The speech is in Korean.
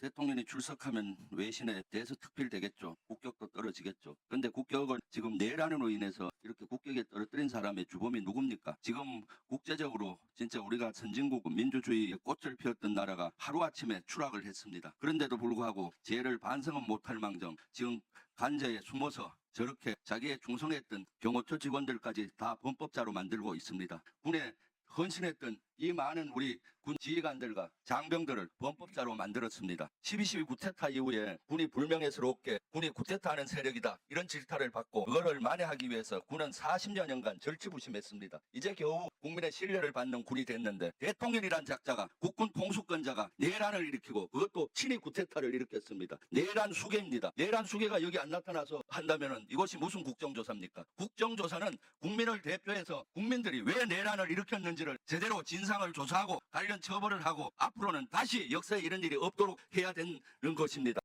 대통령이 출석하면 외신에 대서특필 되겠죠. 국격도 떨어지겠죠. 근데 국격을 지금 내란으로 인해서 이렇게 국격에 떨어뜨린 사람의 주범이 누굽니까? 지금 국제적으로 진짜 우리가 선진국 민주주의의 꽃을 피웠던 나라가 하루아침에 추락을 했습니다. 그런데도 불구하고 죄를 반성은 못할 망정 지금 간제에 숨어서 저렇게 자기의 충성했던 경호처 직원들까지 다 범법자로 만들고 있습니다. 군에 헌신했던 이 많은 우리 군 지휘관들과 장병들을 범법자로 만들었습니다. 12.12 구테타 이후에 군이 불명예스럽게 군이 구테타하는 세력이다 이런 질타를 받고 그거를 만회하기 위해서 군은 40여년간 절치부심했습니다. 이제 겨우 국민의 신뢰를 받는 군이 됐는데 대통령이란 작자가 국군 통수권자가 내란을 일으키고 그것도 친위 구테타를 일으켰습니다. 내란 수계입니다. 내란 수계가 여기 안 나타나서 한다면은 이것이 무슨 국정조사입니까? 국정조사는 국민을 대표해서 국민들이 왜 내란을 일으켰는지를 제대로 진상을 조사하고 관련 처벌을 하고 앞으로는 다시 역사에 이런 일이 없도록 해야 되는 것입니다.